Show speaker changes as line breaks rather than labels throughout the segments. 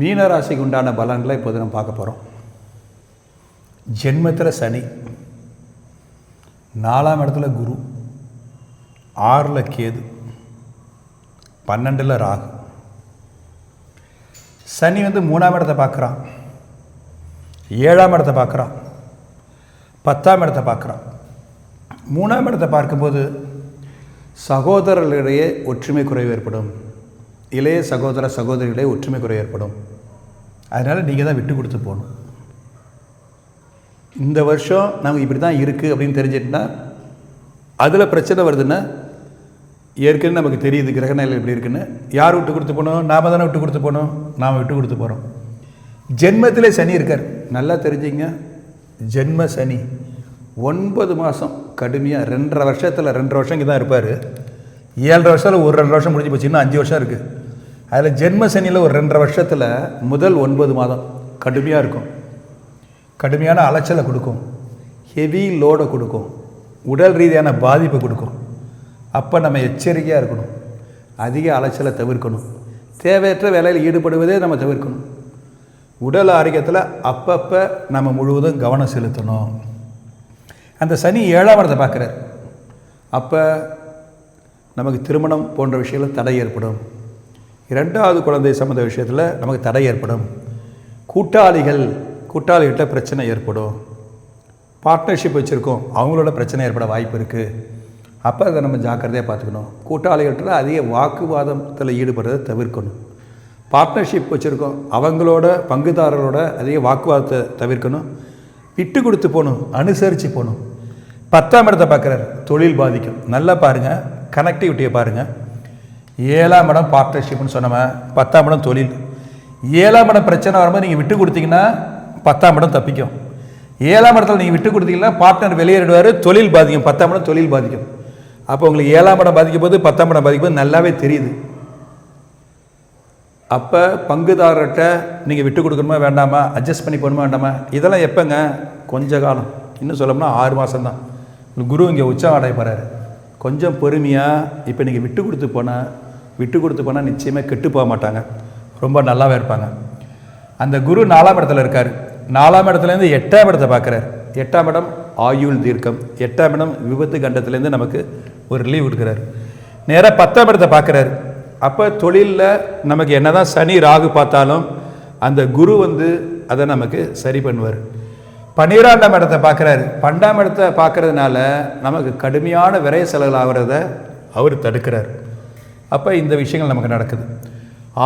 மீனராசிக்கு உண்டான பலன்களை இப்போது நம்ம பார்க்க போகிறோம் ஜென்மத்தில் சனி நாலாம் இடத்துல குரு ஆறில் கேது பன்னெண்டில் ராகு. சனி வந்து மூணாம் இடத்தை பார்க்குறான் ஏழாம் இடத்தை பார்க்குறான் பத்தாம் இடத்தை பார்க்குறான். மூணாம் இடத்தை பார்க்கும்போது சகோதரர்களிடையே ஒற்றுமை குறைவு ஏற்படும். இளைய சகோதர சகோதரிகளிடையே ஒற்றுமை குறைவு ஏற்படும். அதனால் நீங்கள் தான் விட்டு கொடுத்து போகணும். இந்த வருஷம் நமக்கு இப்படி தான் இருக்குது அப்படின்னு தெரிஞ்சிட்டுனா அதில் பிரச்சனை வருதுன்னா ஏற்கனவே நமக்கு தெரியுது கிரகநிலை எப்படி இருக்குன்னு. யார் விட்டு கொடுத்து போகணும்? நாம தானே விட்டு கொடுத்து போகணும். நாம் விட்டு கொடுத்து போகிறோம் ஜென்மத்திலே சனி இருக்கார். நல்லா தெரிஞ்சுங்க. ஜென்ம சனி. ஒன்பது மாதம் கடுமையாக ரெண்டரை வருஷத்தில் ரெண்டரை வருஷம் இங்கே தான் இருப்பார். ஏழரை வருஷத்தில் ஒரு ரெண்டு வருஷம் முடிஞ்சு போச்சு. இன்னும் அஞ்சு வருஷம் இருக்குது அதில் ஜென்ம சனியில் ஒரு ரெண்டரை வருஷத்தில் முதல் ஒன்பது மாதம் கடுமையாக இருக்கும். கடுமையான அலைச்சலை கொடுக்கும். ஹெவி லோடை கொடுக்கும். உடல் ரீதியான பாதிப்பை கொடுக்கும். அப்போ நம்ம எச்சரிக்கையாக இருக்கணும். அதிக அலைச்சலை தவிர்க்கணும். தேவையற்ற வேலையில் ஈடுபடுவதே நம்ம தவிர்க்கணும். உடல் ஆரோக்கியத்தில் அப்பப்போ நம்ம முழுவதும் கவனம் செலுத்தணும். அந்த சனி ஏழாம் இடத்தை பார்க்குறார். அப்போ நமக்கு திருமணம் போன்ற விஷயங்கள் தடை ஏற்படும். இரண்டாவது குழந்தை சம்மந்த விஷயத்தில் நமக்கு தடை ஏற்படும். கூட்டாளிகள் கூட்டாளிகிட்ட பிரச்சனை ஏற்படும். பார்ட்னர்ஷிப் வச்சுருக்கோம். அவங்களோட பிரச்சனை ஏற்பட வாய்ப்பு இருக்குது அப்போ அதை நம்ம ஜாக்கிரதையாக பார்த்துக்கணும். கூட்டாளிகள்கிட்ட அதிக வாக்குவாதத்தில் ஈடுபடுறதை தவிர்க்கணும். பார்ட்னர்ஷிப் வச்சுருக்கோம். அவங்களோட பங்குதாரர்களோட அதிக வாக்குவாதத்தை தவிர்க்கணும். விட்டு கொடுத்து போகணும். அனுசரித்து போகணும். பத்தாம் இடத்தை பார்க்குறாரு. தொழில் பாதிக்கும். நல்லா பாருங்கள் கனெக்டிவிட்டியை பாருங்கள் ஏழாம் இடம் பார்ட்னர்ஷிப்னு சொன்னவன் பத்தாம் இடம் தொழில். ஏழாம் இடம் பிரச்சனை வரும்போது நீங்கள் விட்டு கொடுத்தீங்கன்னா பத்தாம் இடம் தப்பிக்கும். ஏழாம் இடத்துல நீங்கள் விட்டு கொடுத்தீங்கன்னா பார்ட்னர் வெளியேறிடுவார் தொழில் பாதிக்கும். பத்தாம் இடம் தொழில் பாதிக்கும். அப்போ உங்களுக்கு ஏழாம் இடம் பாதிக்கும் போது பத்தாம் இடம் பாதிக்கும் போது நல்லாவே தெரியுது. அப்போ பங்குதாரர்கிட்ட நீங்கள் விட்டு கொடுக்கணுமா வேண்டாமா அட்ஜஸ்ட் பண்ணி போகணுமா வேண்டாமா? இதெல்லாம் எப்போங்க? கொஞ்ச காலம். இன்னும் சொல்லணும்னா ஆறு மாதம்தான் குரு இங்கே உச்சம் அடைய போகிறாரு கொஞ்சம் பொறுமையாக இப்போ நீங்கள் விட்டு கொடுத்து போனால் விட்டு கொடுத்து போனால் நிச்சயமாக கெட்டு போக மாட்டாங்க. ரொம்ப நல்லாவே இருப்பாங்க. அந்த குரு நாலாம் இடத்துல இருக்கார். நாலாம் இடத்துலேருந்து எட்டாம் இடத்தை பார்க்குறாரு. எட்டாம் இடம் ஆயுள் தீர்க்கம். எட்டாம் இடம் விபத்து கண்டத்துலேருந்து நமக்கு ஒரு ரிலீவ் கொடுக்குறாரு. நேராக பத்தாம் இடத்தை பார்க்குறாரு. அப்போ தொழிலில் நமக்கு என்னதான் சனி ராகு பார்த்தாலும் அந்த குரு வந்து அதை நமக்கு சரி பண்ணுவார். பன்னிரெண்டாம் இடத்தை பார்க்குறாரு. பன்னெண்டாம் இடத்தை பார்க்குறதுனால நமக்கு கடுமையான விரைய செலவு ஆகிறத அவர் தடுக்கிறார். அப்போ இந்த விஷயங்கள் நமக்கு நடக்குது.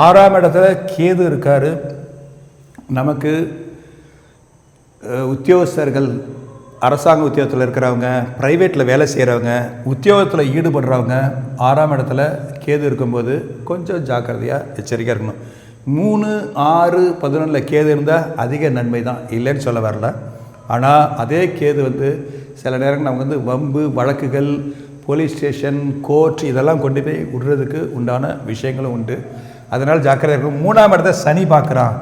ஆறாம் இடத்துல கேது இருக்கார். நமக்கு உத்தியோகஸ்தர்கள் அரசாங்க உத்தியோகத்தில் இருக்கிறவங்க ப்ரைவேட்டில் வேலை செய்கிறவங்க உத்தியோகத்தில் ஈடுபடுறவங்க ஆறாம் இடத்துல கேது இருக்கும்போது கொஞ்சம் ஜாக்கிரதையாக எச்சரிக்கையாக இருக்கணும். மூணு ஆறு பதினொன்றில் கேது இருந்தால் அதிக நன்மை தான். இல்லைன்னு சொல்ல வரல. ஆனால் அதே கேது வந்து சில நேரங்கள் நமக்கு வந்து வம்பு வழக்குகள் போலீஸ் ஸ்டேஷன் கோர்ட் இதெல்லாம் கொண்டு போய் விடுறதுக்கு உண்டான விஷயங்களும் உண்டு. அதனால் ஜாக்கிரதையாக இருக்கணும். மூணாம் இடத்தை சனி பார்க்குறான்.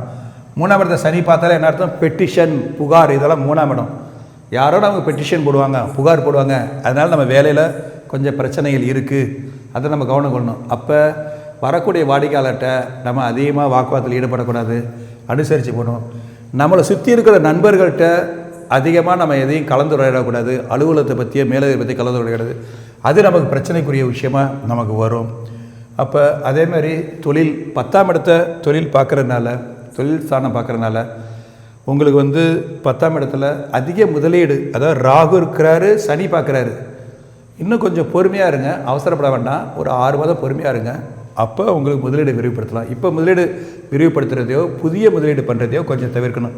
மூணாம் இடத்தை சனி பார்த்தாலே என்ன அர்த்தம்? பெட்டிஷன் புகார் இதெல்லாம் மூணாம் இடம். யாரோட அவங்க பெட்டிஷன் போடுவாங்க? புகார் போடுவாங்க. அதனால் நம்ம வேலையில் கொஞ்சம் பிரச்சனைகள் இருக்குது அதை நம்ம கவனம் கொள்ளணும். அப்போ வரக்கூடிய வாடிக்கையாளர்கிட்ட நம்ம அதிகமாக வாக்குவாதத்தில் ஈடுபடக்கூடாது. அனுசரித்து போகணும். நம்மளை சுற்றி இருக்கிற நண்பர்கள்ட்ட அதிகமாக நம்ம எதையும் கலந்துரையாடக்கூடாது. அலுவலகத்தை பற்றியோ மேலதை பற்றி கலந்துரையாடாது அது நமக்கு பிரச்சனைக்குரிய விஷயமா நமக்கு வரும். அப்போ அதே மாதிரி தொழில் பத்தாம் இடத்த தொழில் பார்க்குறதுனால தொழில் ஸ்தானம் பார்க்குறதுனால உங்களுக்கு வந்து பத்தாம் இடத்துல அதிக முதலீடு அதாவது ராகு இருக்கிறாரு சனி பார்க்குறாரு. இன்னும் கொஞ்சம் பொறுமையாக இருங்க அவசரப்பட வேண்டாம். ஒரு ஆறு மாதம் பொறுமையாக இருங்க. அப்போ உங்களுக்கு முதலீடு விரிவுபடுத்தலாம். இப்போ முதலீடு விரிவுபடுத்துகிறதையோ புதிய முதலீடு பண்ணுறதையோ கொஞ்சம் தவிர்க்கணும்.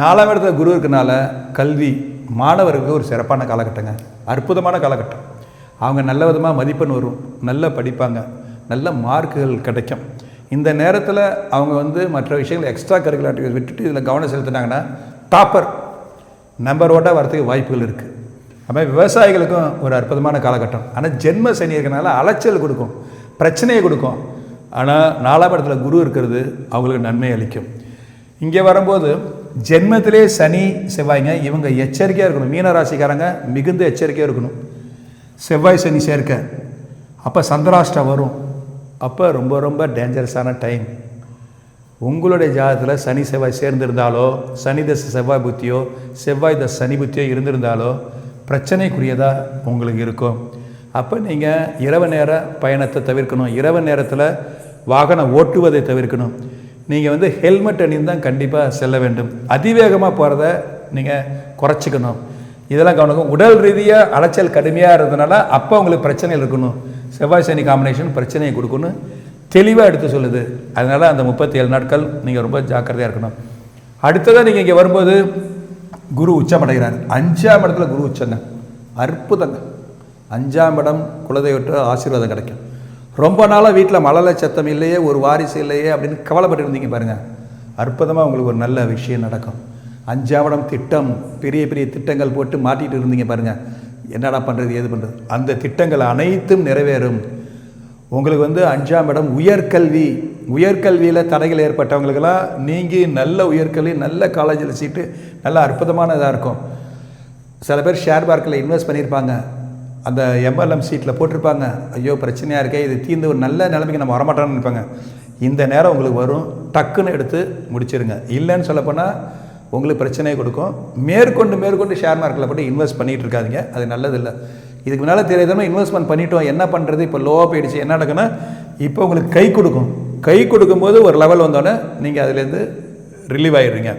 நாலாம் இடத்துல குரு இருக்கனால கல்வி மாணவர்களுக்கு ஒரு சிறப்பான காலகட்டங்க. அற்புதமான காலகட்டம். அவங்க நல்ல விதமாக மதிப்பெண் வரும். நல்லா படிப்பாங்க. நல்ல மார்க்குகள் கிடைக்கும். இந்த நேரத்தில் அவங்க வந்து மற்ற விஷயங்கள் எக்ஸ்ட்ரா கரிக்குலர் ஆக்டிவிட்டி விட்டுட்டு இதில் கவனம் செலுத்தினாங்கன்னா டாப்பர் நம்பர் வரத்துக்கு வாய்ப்புகள் இருக்குது அப்போ விவசாயிகளுக்கும் ஒரு அற்புதமான காலகட்டம். ஆனால் ஜென்ம சனி இருக்கிறனால அலைச்சல் கொடுக்கும். பிரச்சனையை கொடுக்கும். ஆனால் நாலாம் இடத்துல குரு இருக்கிறது அவங்களுக்கு நன்மை அளிக்கும். இங்கே வரும்போது ஜென்மத்திலே சனி செவ்வாய்ங்க இவங்க எச்சரிக்கையாக இருக்கணும். மீன ராசிக்காரங்க மிகுந்த எச்சரிக்கையாக இருக்கணும். செவ்வாய் சனி சேர்க்க. அப்போ சந்திராஷ்டம் வரும். அப்போ ரொம்ப ரொம்ப டேஞ்சரஸான டைம் உங்களுடைய ஜாதகத்தில் சனி செவ்வாய் சேர்ந்திருந்தாலோ சனி தசை செவ்வாய் புத்தியோ செவ்வாய் தசை சனி புத்தியோ இருந்திருந்தாலோ பிரச்சனைக்குரியதாக உங்களுக்கு இருக்கும். அப்போ நீங்கள் இரவு நேர பயணத்தை தவிர்க்கணும். இரவு நேரத்தில் வாகனம் ஓட்டுவதை தவிர்க்கணும். நீங்கள் வந்து ஹெல்மெட் அணிந்து தான் கண்டிப்பாக செல்ல வேண்டும். அதிவேகமாக போகிறத நீங்கள் குறைச்சிக்கணும். இதெல்லாம் கவனிக்கும் உடல் ரீதியாக அலைச்சல் கடுமையாக இருந்ததுனால அப்போ உங்களுக்கு பிரச்சனைகள் இருக்கணும். செவ்வாய் சனி காம்பினேஷன் பிரச்சனையை கொடுக்கணும் தெளிவாக எடுத்து சொல்லுது. அதனால் அந்த முப்பத்தி ஏழு நாட்கள் நீங்கள் ரொம்ப ஜாக்கிரதையாக இருக்கணும். அடுத்ததாக நீங்கள் இங்கே வரும்போது குரு உச்சம் அடைகிறார் அஞ்சாம் இடத்துல குரு உச்சங்க. அற்புதங்க. அஞ்சாம் இடம் குலதெய்வற்ற ஆசீர்வாதம் கிடைக்கும். ரொம்ப நாளாக வீட்டில் மழலை சத்தம் இல்லையே ஒரு வாரிசு இல்லையே அப்படின்னு கவலைப்பட்டு இருந்தீங்க பாருங்கள் அற்புதமாக உங்களுக்கு ஒரு நல்ல விஷயம் நடக்கும். அஞ்சாம் இடம் திட்டம் பெரிய பெரிய திட்டங்கள் போட்டு மாட்டிகிட்டு இருந்தீங்க பாருங்கள் என்னடா பண்ணுறது ஏது பண்ணுறது அந்த திட்டங்கள் அனைத்தும் நிறைவேறும். உங்களுக்கு வந்து அஞ்சாம் இடம் உயர்கல்வி. உயர்கல்வியில் தடைகள் ஏற்பட்டவங்களுக்கெல்லாம் நீங்கள் நல்ல உயர்கல்வி நல்ல காலேஜில் சீட்டு நல்ல அற்புதமான இதாக இருக்கும். சில பேர் ஷேர் மார்க்கில் இன்வெஸ்ட் பண்ணியிருப்பாங்க. அந்த எம்எல்எம் சீட்டில் போட்டிருப்பாங்க. ஐயோ பிரச்சனையாக இருக்கே இது தீர்ந்து ஒரு நல்ல நிலைமைக்கு நம்ம வரமாட்டோம்னு நினைப்பாங்க. இந்த நேரம் உங்களுக்கு வரும். டக்குன்னு எடுத்து முடிச்சிருங்க. இல்லைன்னு சொல்லப்போனால் உங்களுக்கு பிரச்சனையை கொடுக்கும். மேற்கொண்டு மேற்கொண்டு ஷேர் மார்க்கெட்டில் போட்டு இன்வெஸ்ட் பண்ணிகிட்டு இருக்காதீங்க. அது நல்லதில்லை. இதுக்கு முன்னால் தெரியாதவங்க இன்வெஸ்ட்மெண்ட் பண்ணிட்டோம். என்ன பண்ணுறது இப்போ லோவாக போயிடுச்சு. என்ன நடக்குன்னா இப்போ உங்களுக்கு கை கொடுக்கும். கை கொடுக்கும்போது ஒரு லெவல் வந்தோடனே நீங்கள் அதுலேருந்து ரிலீவ் ஆகிடுறீங்க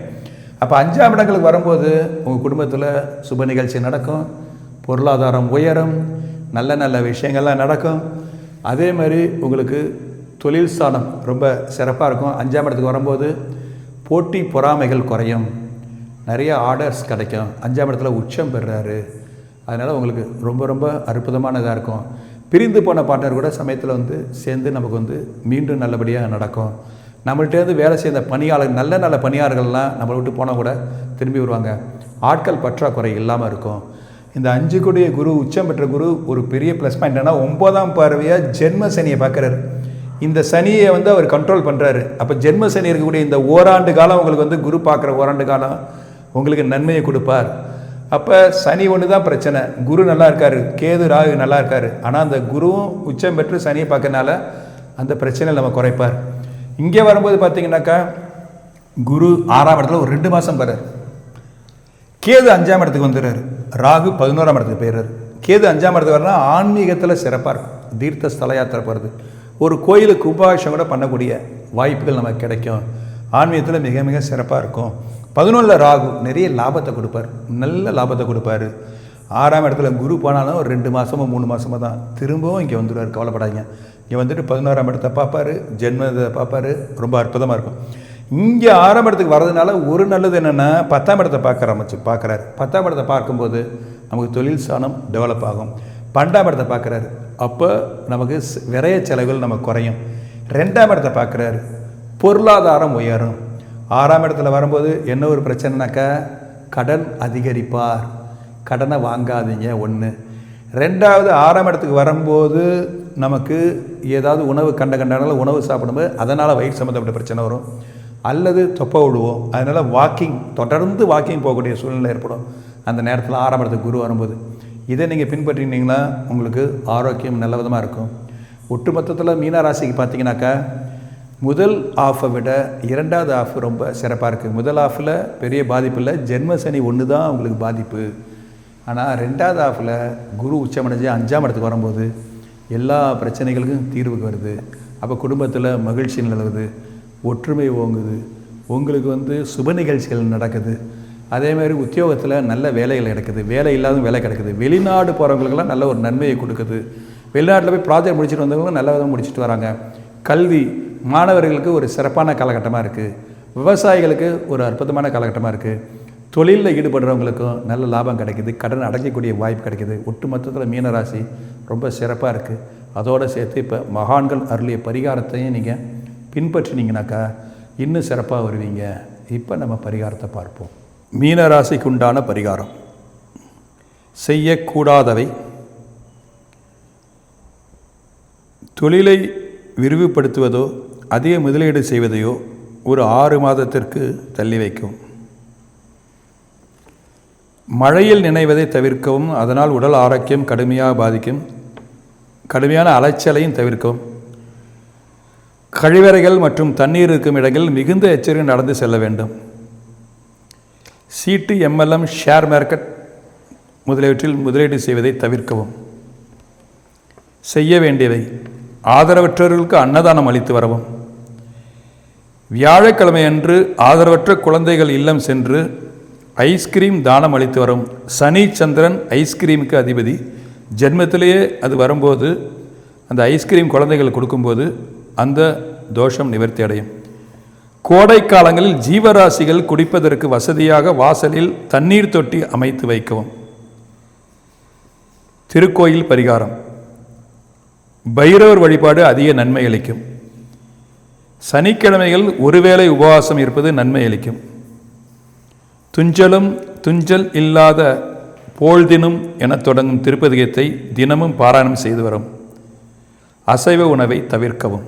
அப்போ அஞ்சாம் இடங்களுக்கு வரும்போது உங்கள் குடும்பத்தில் சுப நிகழ்ச்சி நடக்கும். பொருளாதாரம் உயரும். நல்ல நல்ல விஷயங்கள்லாம் நடக்கும். அதே மாதிரி உங்களுக்கு தொழில் ஸ்தானம் ரொம்ப சிறப்பாக இருக்கும். அஞ்சாம் இடத்துக்கு வரும்போது போட்டி பொறாமைகள் குறையும். நிறைய ஆர்டர்ஸ் கிடைக்கும். அஞ்சாம் இடத்துல உச்சம் பெறுறாரு. அதனால் உங்களுக்கு ரொம்ப ரொம்ப அற்புதமானதாக இருக்கும். பிரிந்து போன பார்ட்னர் கூட சமயத்தில் வந்து சேர்ந்து நமக்கு வந்து மீண்டும் நல்லபடியாக நடக்கும். நம்மள்ட்டேருந்து வேலை செய்த பணியாளர் நல்ல நல்ல பணியாளர்கள்லாம் நம்மளை விட்டு போனால் கூட திரும்பி வருவாங்க. ஆட்கள் பற்றாக்குறை இல்லாமல் இருக்கும். இந்த அஞ்சு கோடிய குரு உச்சம் பெற்ற குரு ஒரு பெரிய ப்ளஸ் பாயிண்ட் என்னன்னா ஒன்பதாம் பார்வையாக ஜென்ம சனியை பார்க்குறாரு. இந்த சனியை வந்து அவர் கண்ட்ரோல் பண்ணுறாரு அப்போ ஜென்ம சனி இருக்கக்கூடிய இந்த ஓராண்டு காலம் உங்களுக்கு வந்து குரு பார்க்குற ஓராண்டு காலம் உங்களுக்கு நன்மையை கொடுப்பார். அப்போ சனி ஒன்று தான் பிரச்சனை. குரு நல்லா இருக்காரு. கேது ராகு நல்லா இருக்காரு. ஆனால் அந்த குருவும் உச்சம் பெற்று சனியை பார்க்கறனால அந்த பிரச்சனையை நம்ம குறைப்பார். இங்கே வரும்போது பார்த்தீங்கன்னாக்கா குரு ஆறாம் இடத்துல ஒரு ரெண்டு மாதம் போகிறார் கேது அஞ்சாம் இடத்துக்கு வந்துடுறாரு. ராகு பதினோராம் இடத்துக்கு போயிடுறாரு. கேது அஞ்சாம் இடத்துக்கு வரனா ஆன்மீகத்தில் சிறப்பாக இருக்கும். தீர்த்த ஸ்தல யாத்திரை போகிறது ஒரு கோயிலுக்கு உபாஷம் கூட பண்ணக்கூடிய வாய்ப்புகள் நமக்கு கிடைக்கும். ஆன்மீகத்தில் மிக மிக சிறப்பாக இருக்கும். பதினொன்றில் ராகு நிறைய லாபத்தை கொடுப்பார். நல்ல லாபத்தை கொடுப்பாரு. ஆறாம் இடத்துல குரு போனாலும் ஒரு ரெண்டு மாதமோ மூணு மாதமோ தான். திரும்பவும் இங்கே வந்துடுவார். கவலைப்படாதீங்க. இங்கே வந்துட்டு பதினோராம் இடத்தை பார்ப்பாரு. ஜென்மத்தை பார்ப்பாரு. ரொம்ப அற்புதமாக இருக்கும். இங்கே ஆறாம் இடத்துக்கு வரதுனால ஒரு நல்லது என்னென்னா பத்தாம் இடத்தை பார்க்குற அமைச்சு பார்க்குறாரு. பத்தாம் இடத்தை பார்க்கும்போது நமக்கு தொழில் சாணம் டெவலப் ஆகும். பன்னெண்டாம் இடத்தை பார்க்குறாரு. அப்போ நமக்கு விரைய விரய செலவுகள் நமக்கு குறையும். ரெண்டாம் இடத்தை பார்க்குறாரு. பொருளாதாரம் உயரும். ஆறாம் இடத்துல வரும்போது என்ன ஒரு பிரச்சனைனாக்கா கடன் அதிகரிப்பார். கடனை வாங்காதீங்க ஒன்று ரெண்டாவது ஆறாம் இடத்துக்கு வரும்போது நமக்கு ஏதாவது உணவு கண்ட கண்டனால உணவு சாப்பிடும்போது அதனால் வயிறு சம்மந்தப்பட்ட பிரச்சனை வரும். அல்லது தொப்பை விடுவோம். அதனால் வாக்கிங் தொடர்ந்து வாக்கிங் போகக்கூடிய சூழ்நிலை ஏற்படும். அந்த நேரத்தில் ஆறாம் இடத்துக்கு குரு வரும்போது. இதை நீங்கள் பின்பற்றினீங்கன்னா உங்களுக்கு ஆரோக்கியம் நல்ல விதமாக இருக்கும். ஒட்டுமொத்தத்தில் மீனராசிக்கு பார்த்தீங்கன்னாக்கா முதல் ஆஃபை விட இரண்டாவது ஆஃப் ரொம்ப சிறப்பாக இருக்குது முதல் ஆஃபில் பெரிய பாதிப்பு இல்லை. ஜென்ம சனி ஒன்று தான் உங்களுக்கு பாதிப்பு. ஆனால் ரெண்டாவது ஆஃபில் குரு உச்சமடைஞ்சு அஞ்சாம் இடத்துக்கு வரும்போது எல்லா பிரச்சனைகளுக்கும் தீர்வுக்கு வருது. அப்போ குடும்பத்தில் மகிழ்ச்சி நிலவுது. ஒற்றுமை ஓங்குது. உங்களுக்கு வந்து சுப நிகழ்ச்சிகள் நடக்குது. அதே மாதிரி உத்தியோகத்தில் நல்ல வேலைகள் கிடைக்குது வேலை இல்லாத வேலை கிடைக்குது. வெளிநாடு போகிறவங்களுக்கெல்லாம் நல்ல ஒரு நன்மையை கொடுக்குது. வெளிநாட்டில் போய் ப்ராஜெக்ட் முடிச்சுட்டு வந்தவங்களும் நல்ல விதமாக முடிச்சுட்டு வராங்க. கல்வி மாணவர்களுக்கு ஒரு சிறப்பான காலகட்டமாக இருக்குது விவசாயிகளுக்கு ஒரு அற்புதமான காலகட்டமாக இருக்குது தொழிலில் ஈடுபடுறவங்களுக்கும் நல்ல லாபம் கிடைக்குது. கடன் அடைக்கக்கூடிய வாய்ப்பு கிடைக்குது. ஒட்டுமொத்தத்தில் மீனராசி ரொம்ப சிறப்பாக இருக்குது அதோடு சேர்த்து இப்போ மகான்கள் அருளிய பரிகாரத்தையும் நீங்கள் பின்பற்றினீங்கனாக்கா இன்னும் சிறப்பாக வருவீங்க. இப்போ நம்ம பரிகாரத்தை பார்ப்போம். மீனராசிக்கு உண்டான பரிகாரம். செய்யக்கூடாதவை. தொழிலை விரிவுபடுத்துவதோ அதிக முதலீடு செய்வதையோ ஒரு ஆறு மாதத்திற்கு தள்ளி வைக்கும். மழையில் நினைவதை தவிர்க்கவும் அதனால் உடல் ஆரோக்கியம் கடுமையாக பாதிக்கும். கடுமையான அலைச்சலையும் தவிர்க்கவும். கழிவறைகள் மற்றும் தண்ணீர் இருக்கும் இடங்களில் மிகுந்த எச்சரிக்கை நடந்து செல்ல வேண்டும். சீட்டு எம்எல்எம் ஷேர் மார்க்கெட் முதலியவற்றில் முதலீடு செய்வதை தவிர்க்கவும். செய்ய வேண்டியவை. ஆதரவற்றவர்களுக்கு அன்னதானம் அளித்து வரவும். வியாழக்கிழமை அன்று ஆதரவற்ற குழந்தைகள் இல்லம் சென்று ஐஸ்கிரீம் தானம் அளித்து வரும். சனி சந்திரன் ஐஸ்கிரீமுக்கு அதிபதி. ஜென்மத்திலேயே அது வரும்போது அந்த ஐஸ்கிரீம் குழந்தைகள் கொடுக்கும்போது அந்த தோஷம் நிவர்த்தி அடையும். கோடை காலங்களில் ஜீவராசிகள் குடிப்பதற்கு வசதியாக வாசலில் தண்ணீர் தொட்டி அமைத்து வைக்கவும். திருக்கோயில் பரிகாரம். பைரவர் வழிபாடு அதிக நன்மை அளிக்கும். சனிக்கிழமைகள் ஒருவேளை உபவாசம் இருப்பது நன்மை அளிக்கும். துஞ்சலும் துஞ்சல் இல்லாத போழ்தினும் எனத் தொடங்கும் திருப்பதிகத்தை தினமும் பாராயணம் செய்து வரும். அசைவ உணவை தவிர்க்கவும்.